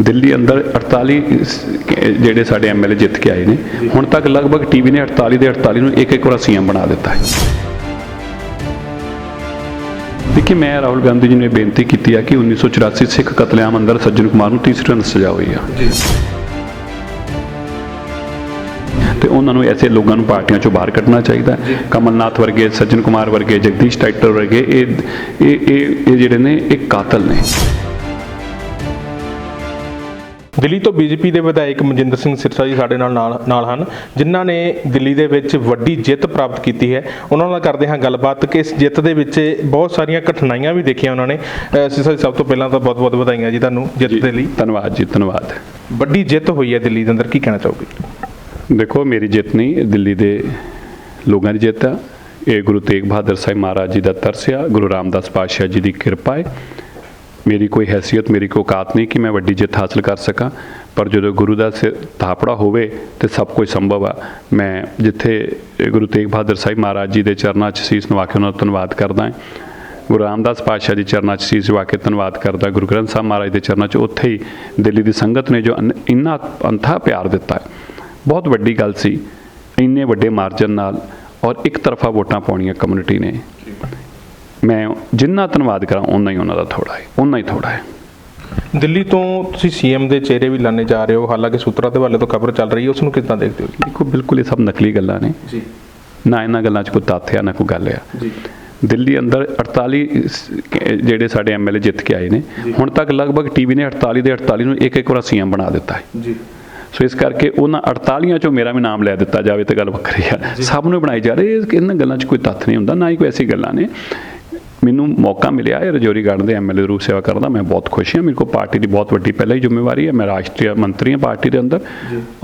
ਦਿੱਲੀ ਅੰਦਰ 48 ਸ- ਜਿਹੜੇ ਸਾਡੇ ਐਮਐਲਏ ਜਿੱਤ ਕੇ ਆਏ ਨੇ ਹੁਣ ਤੱਕ ਲਗਭਗ ਟੀਵੀ ਨੇ 48 ਦੇ 48 ਨੂੰ ਇੱਕ ਇੱਕ ਵਾਰ ਸੀਐਮ ਬਣਾ ਦਿੱਤਾ ਹੈ। ਦੇਖੀ ਮੈਂ ਰਾਹੁਲ ਗਾਂਧੀ ਜੀ ਨੂੰ ਬੇਨਤੀ ਕੀਤੀ ਹੈ ਕਿ 1984 ਸਿੱਖ ਕਤਲੇਆਮ ਅੰਦਰ ਸੱਜਣ ਕੁਮਾਰ ਨੂੰ ਤੀਸਰੀ ਵਾਰ ਸਜ਼ਾ ਹੋਈ ਆ। ਤੇ ਉਹਨਾਂ ਨੂੰ ਐਸੇ ਲੋਕਾਂ ਨੂੰ ਪਾਰਟੀਆਂ ਚੋਂ ਬਾਹਰ ਕੱਢਣਾ ਚਾਹੀਦਾ ਹੈ। ਕਮਲਨਾਥ ਵਰਗੇ ਸੱਜਣ ਕੁਮਾਰ ਵਰਗੇ ਜਗਦੀਸ਼ ਟਾਈਟਰ ਵਰਗੇ ਇਹ ਇਹ ਇਹ ਇਹ ਜਿਹੜੇ ਨੇ ਇਹ ਕਾਤਲ ਨੇ। ਦਿੱਲੀ ਤੋਂ ਬੀਜੇਪੀ ਦੇ ਵਿਧਾਇਕ ਮਨਜਿੰਦਰ ਸਿੰਘ ਸਿਰਸਾ ਜੀ ਸਾਡੇ ਨਾਲ ਨਾਲ ਹਨ ਜਿਨ੍ਹਾਂ ਨੇ ਦਿੱਲੀ ਦੇ ਵਿੱਚ ਵੱਡੀ ਜਿੱਤ ਪ੍ਰਾਪਤ ਕੀਤੀ ਹੈ। ਉਹਨਾਂ ਨਾਲ ਕਰਦੇ ਹਾਂ ਗੱਲਬਾਤ ਕਿ ਇਸ ਜਿੱਤ ਦੇ ਵਿੱਚ ਬਹੁਤ ਸਾਰੀਆਂ ਕਠਿਨਾਈਆਂ ਵੀ ਦੇਖੀਆਂ ਉਹਨਾਂ ਨੇ। ਸਿਰਸਾ ਜੀ ਸਭ ਤੋਂ ਪਹਿਲਾਂ ਤਾਂ ਬਹੁਤ-ਬਹੁਤ ਵਧਾਈਆਂ ਜੀ ਤੁਹਾਨੂੰ ਜਿੱਤ ਦੇ ਲਈ। ਧੰਨਵਾਦ ਜੀ ਧੰਨਵਾਦ। ਵੱਡੀ ਜਿੱਤ ਹੋਈ ਹੈ ਦਿੱਲੀ ਦੇ ਅੰਦਰ ਕੀ ਕਹਿਣਾ ਚਾਹੋਗੇ? ਦੇਖੋ ਮੇਰੀ ਜਿੱਤ ਨਹੀਂ ਦਿੱਲੀ ਦੇ ਲੋਕਾਂ ਦੀ ਜਿੱਤ ਆ। ਇਹ ਗੁਰੂ ਤੇਗ ਬਹਾਦਰ ਸਾਹਿਬ ਮਹਾਰਾਜ ਜੀ ਦਾ ਤਰਸ ਆ ਗੁਰੂ ਰਾਮਦਾਸ ਪਾਤਸ਼ਾਹ ਜੀ ਦੀ ਕਿਰਪਾ ਹੈ ਮੇਰੀ ਕੋਈ ਹੈਸੀਅਤ, ਮੇਰੀ ਕੋਈ ਔਕਾਤ ਨਹੀਂ ਕਿ ਮੈਂ ਵੱਡੀ ਜਿੱਤ ਹਾਸਲ ਕਰ ਸਕਾਂ, ਪਰ ਜਦੋਂ ਗੁਰੂ ਦਾ ਸਿਰ ਥਾਪੜਾ ਹੋਵੇ ਤੇ ਸਭ ਕੁਝ ਸੰਭਵ ਆ। ਮੈਂ ਜਿੱਥੇ ਗੁਰੂ ਤੇਗ ਬਹਾਦਰ ਸਾਹਿਬ ਮਹਾਰਾਜ ਜੀ ਦੇ ਚਰਨਾਂ 'ਚ ਸੀਸ ਨਵਾ ਕੇ ਉਹਨਾਂ ਦਾ ਧੰਨਵਾਦ ਕਰਦਾ ਹਾਂ। ਗੁਰੂ ਰਾਮਦਾਸ ਪਾਤਸ਼ਾਹ ਜੀ ਚਰਨਾਂ 'ਚ ਸੀਸ ਵਾ ਕੇ ਧੰਨਵਾਦ ਕਰਦਾ ਗੁਰੂ ਗ੍ਰੰਥ ਸਾਹਿਬ ਮਹਾਰਾਜ ਦੇ ਚਰਨਾਂ 'ਚ ਉੱਥੇ ਹੀ ਦਿੱਲੀ ਦੀ ਸੰਗਤ ਨੇ ਜੋ ਅੰਨ- ਇੰਨਾ ਅੰਥਾ ਪਿਆਰ ਦਿੱਤਾ। ਬਹੁਤ ਵੱਡੀ ਗੱਲ ਸੀ। ਇੰਨੇ ਵੱਡੇ ਮਾਰਜਨ ਨਾਲ ਔਰ ਇੱਕ ਤਰਫਾ ਵੋਟਾਂ ਪਾਉਣੀਆਂ ਕਮਿਊਨਿਟੀ ਨੇ। ਮੈਂ ਜਿੰਨਾ ਧੰਨਵਾਦ ਕਰਾਂ ਉਨਾ ਹੀ ਉਹਨਾਂ ਦਾ ਥੋੜਾ ਹੈ ਉਨਾ ਹੀ ਥੋੜਾ ਹੈ। ਦਿੱਲੀ ਤੋਂ ਤੁਸੀਂ ਸੀਐਮ ਦੇ ਚਿਹਰੇ ਵੀ ਲਾਣੇ ਜਾ ਰਹੇ ਹੋ ਹਾਲਾਂਕਿ ਸੂਤਰਾਂ ਦੇ ਹਵਾਲੇ ਤੋਂ ਖਬਰ ਚੱਲ ਰਹੀ ਹੈ ਉਸ ਨੂੰ ਕਿੱਦਾਂ ਦੇਖਦੇ ਹੋ? ਦੇਖੋ ਬਿਲਕੁਲ ਇਹ ਸਭ ਨਕਲੀ ਗੱਲਾਂ ਨੇ। ਜੀ। ਨਾ ਇਹਨਾਂ ਗੱਲਾਂ 'ਚ ਕੋਈ ਤੱਥ ਆ ਨਾ ਕੋਈ ਗੱਲ ਆ ਜੀ। ਦਿੱਲੀ ਅੰਦਰ 48 ਸ- ਜਿਹੜੇ ਸਾਡੇ ਐਮਐਲਏ ਜਿੱਤ ਕੇ ਆਏ ਨੇ ਹੁਣ ਤੱਕ ਲਗਭਗ ਟੀਵੀ ਨੇ 48 ਦੇ 48 ਨੂੰ ਇੱਕ ਇੱਕ ਵਾਰ ਸੀਐਮ ਬਣਾ ਦਿੱਤਾ ਹੈ। ਜੀ। ਸੋ ਇਸ ਕਰਕੇ ਉਹਨਾਂ 48 ਚੋਂ ਮੇਰਾ ਵੀ ਨਾਮ ਲੈ ਦਿੱਤਾ ਜਾਵੇ ਤਾਂ ਗੱਲ ਵੱਖਰੀ ਆ ਸਭ ਨੂੰ ਬਣਾਈ ਜਾ ਰਹੀ ਹੈ ਇਹਨਾਂ ਗੱਲਾਂ 'ਚ ਕੋਈ ਤੱਥ ਨਹੀਂ ਹੁੰਦਾ ਨਾ ਹੀ ਕੋਈ ਐਸੀ ਗੱਲਾਂ ਨੇ। ਮੈਨੂੰ ਮੌਕਾ ਮਿਲਿਆ ਹੈ ਰਜੌਰੀ ਗਾਰਡਨ ਦੇ ਐਮਐਲਏ ਰੂਪ ਸੇਵਾ ਕਰਨ ਦਾ। ਮੈਂ ਬਹੁਤ ਖੁਸ਼ ਹਾਂ। ਮੇਰੇ ਕੋਲ ਪਾਰਟੀ ਦੀ ਬਹੁਤ ਵੱਡੀ ਪਹਿਲਾਂ ਹੀ ਜ਼ਿੰਮੇਵਾਰੀ ਹੈ। ਮੈਂ ਰਾਸ਼ਟਰੀ ਮੰਤਰੀ ਹਾਂ ਪਾਰਟੀ ਦੇ ਅੰਦਰ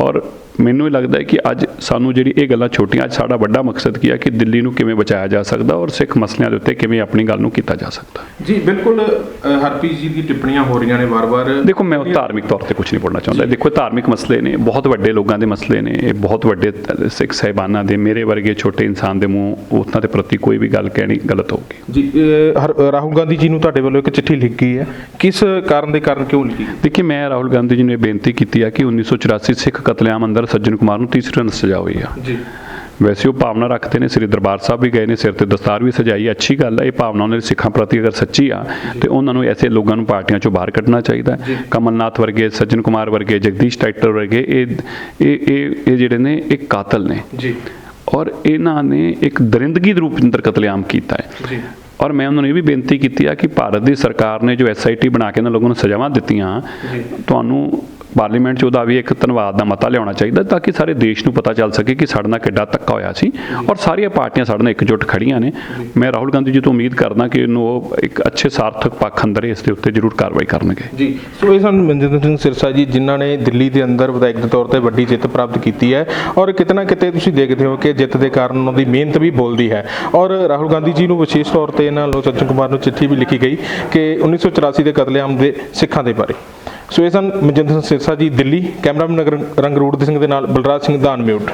ਔਰ ਮੈਨੂੰ ਇਹ ਲੱਗਦਾ ਹੈ ਕਿ ਅੱਜ ਸਾਨੂੰ ਜਿਹੜੀ ਇਹ ਗੱਲਾਂ ਛੋਟੀਆਂ ਅੱਜ ਸਾਡਾ ਵੱਡਾ ਮਕਸਦ ਕੀ ਹੈ ਕਿ ਦਿੱਲੀ ਨੂੰ ਕਿਵੇਂ ਬਚਾਇਆ ਜਾ ਸਕਦਾ ਔਰ ਸਿੱਖ ਮਸਲਿਆਂ ਦੇ ਉੱਤੇ ਕਿਵੇਂ ਆਪਣੀ ਗੱਲ ਨੂੰ ਕੀਤਾ ਜਾ ਸਕਦਾ। ਜੀ ਬਿਲਕੁਲ ਹਰਪ੍ਰੀਤ ਜੀ ਦੀ ਟਿੱਪਣੀਆਂ ਹੋ ਰਹੀਆਂ ਨੇ ਵਾਰ-ਵਾਰ। ਦੇਖੋ ਮੈਂ ਧਾਰਮਿਕ ਤੌਰ ਤੇ ਕੁਝ ਨਹੀਂ ਬੋਲਣਾ ਚਾਹੁੰਦਾ। ਦੇਖੋ ਧਾਰਮਿਕ ਮਸਲੇ ਨੇ ਬਹੁਤ ਵੱਡੇ ਲੋਕਾਂ ਦੇ ਮਸਲੇ ਨੇ ਇਹ ਬਹੁਤ ਵੱਡੇ ਸਿੱਖ ਸਾਹਿਬਾਨਾਂ ਦੇ ਮੇਰੇ ਵਰਗੇ ਛੋਟੇ ਇਨਸਾਨ ਦੇ ਮੂੰਹ ਉਹਨਾਂ ਦੇ ਪ੍ਰਤੀ ਕੋਈ ਵੀ ਗੱਲ ਕਹਿਣੀ ਗਲਤ ਹੋਊਗੀ। ਜੀ ਰਾਹੁਲ ਗਾਂਧੀ ਜੀ ਨੂੰ ਤੁਹਾਡੇ ਵੱਲੋਂ ਇੱਕ ਚਿੱਠੀ ਲਿਖੀ ਹੈ। ਕਿਸ ਕਾਰਨ ਦੇ ਕਾਰਨ ਕਿਉਂ ਲਿਖੀ? ਦੇਖਿਏ ਮੈਂ ਰਾਹੁਲ ਗਾਂਧੀ ਜੀ ਨੂੰ ਇਹ ਬੇਨਤੀ ਕੀਤੀ ਆ ਕਿ 1984 ਸਿੱਖ ਕਤਲੇਆਮ ਅੰਦਰ ਸੱਜਣ ਕੁਮਾਰ ਨੂੰ ਤੀਸਰੀ ਵਾਰ ਸਜ਼ਾ ਹੋਈ ਆ। ਜੀ। ਵੈਸੇ ਉਹ ਭਾਵਨਾ ਰੱਖਦੇ ਨੇ ਸ੍ਰੀ ਦਰਬਾਰ ਸਾਹਿਬ ਵੀ ਗਏ ਨੇ ਸਿਰ ਤੇ ਦਸਤਾਰ ਵੀ ਸਜਾਈ ਅੱਛੀ ਗੱਲ ਹੈ ਇਹ ਭਾਵਨਾ ਉਹਨਾਂ ਦੇ ਸਿੱਖਾਂ ਪ੍ਰਤੀ ਅਗਰ ਸੱਚੀ ਆ ਤੇ ਉਹਨਾਂ ਨੂੰ ਐਸੇ ਲੋਕਾਂ ਨੂੰ ਪਾਰਟੀਆਂ ਚੋਂ ਬਾਹਰ ਕੱਢਣਾ ਚਾਹੀਦਾ। ਕਮਲਨਾਥ ਵਰਗੇ ਸੱਜਣ ਕੁਮਾਰ ਵਰਗੇ ਜਗਦੀਸ਼ ਟਾਈਟਰ ਵਰਗੇ ਇਹ ਇਹ ਇਹ ਇਹ ਜਿਹੜੇ ਨੇ ਇਹ ਕਾਤਲ ਨੇ। ਜੀ। ਔਰ ਇਹਨਾਂ ਨੇ ਇੱਕ ਦਰਿੰਦਗੀ ਦੇ ਰੂਪ ਅੰਦਰ ਕਤਲੇਆਮ ਕੀਤਾ ਹੈ। ਜੀ। ਔਰ ਮੈਂ ਉਹਨਾਂ ਨੂੰ ਇਹ ਵੀ ਬੇਨਤੀ ਕੀਤੀ ਆ ਕਿ ਭਾਰਤ ਦੀ ਸਰਕਾਰ ਨੇ ਜੋ ਐਸਆਈਟੀ ਬਣਾ ਕੇ ਇਹਨਾਂ ਲੋਕਾਂ ਨੂੰ ਸਜ਼ਾਵਾਂ ਦਿੱਤੀਆਂ ਤੁਹਾਨੂੰ ਪਾਰਲੀਮੈਂਟ 'ਚ ਉਹਦਾ ਵੀ ਇੱਕ ਧੰਨਵਾਦ ਦਾ ਮਤਾ ਲਿਆਉਣਾ ਚਾਹੀਦਾ ਤਾਂ ਕਿ ਸਾਰੇ ਦੇਸ਼ ਨੂੰ ਪਤਾ ਚੱਲ ਸਕੇ ਕਿ ਸਾਡੇ ਨਾਲ ਕਿੱਡਾ ਧੱਕਾ ਹੋਇਆ ਸੀ ਔਰ ਸਾਰੀਆਂ ਪਾਰਟੀਆਂ ਸਾਡੇ ਨਾਲ ਇਕਜੁੱਟ ਖੜੀਆਂ ਨੇ। ਮੈਂ ਰਾਹੁਲ ਗਾਂਧੀ ਜੀ ਤੋਂ ਉਮੀਦ ਕਰਦਾ ਕਿ ਇਹਨੂੰ ਉਹ ਇੱਕ ਅੱਛੇ ਸਾਰਥਕ ਪੱਖ ਅੰਦਰ ਇਸ ਦੇ ਉੱਤੇ ਜ਼ਰੂਰ ਕਾਰਵਾਈ ਕਰਨਗੇ। ਜੀ, ਸੋ ਇਹ ਸਨ ਮਨਜਿੰਦਰ ਸਿੰਘ ਸਿਰਸਾ ਜੀ ਜਿਨ੍ਹਾਂ ਨੇ ਦਿੱਲੀ ਦੇ ਅੰਦਰ ਵਿਧਾਇਕ ਦੇ ਤੌਰ ਤੇ ਵੱਡੀ ਜਿੱਤ ਪ੍ਰਾਪਤ ਕੀਤੀ ਹੈ ਔਰ ਕਿਤੇ ਨਾ ਕਿਤੇ ਤੁਸੀਂ ਦੇਖਦੇ ਹੋ ਕਿ ਜਿੱਤ ਦੇ ਕਾਰਨ ਉਹਨਾਂ ਦੀ ਮਿਹਨਤ ਵੀ ਬੋਲਦੀ ਹੈ। ਔਰ ਰਾਹੁਲ ਗਾਂਧੀ ਜੀ ਨੂੰ ਵਿਸ਼ੇਸ਼ ਤੌਰ ਤੇ ਇਹਨਾਂ ਲੋ ਸੱਜਣ ਕੁਮਾਰ ਨੂੰ ਚਿੱਠੀ ਵੀ ਲਿਖੀ ਗਈ ਕਿ 1984 ਦੇ ਕਤਲੇਆਮ ਦੇ ਸਿੱਖਾਂ ਦੇ ਬਾਰੇ। ਸੋ ਇਹ ਸਨ ਮਨਜਿੰਦਰ ਸਿੰਘ ਸਿਰਸਾ ਜੀ, ਦਿੱਲੀ, ਕੈਮਰਾਮੈਨ ਨਗਰ ਰੰਗਰੂੜ ਸਿੰਘ ਦੇ ਨਾਲ ਬਲਰਾਜ ਸਿੰਘ ਦਾਨ ਮਿਊਟ।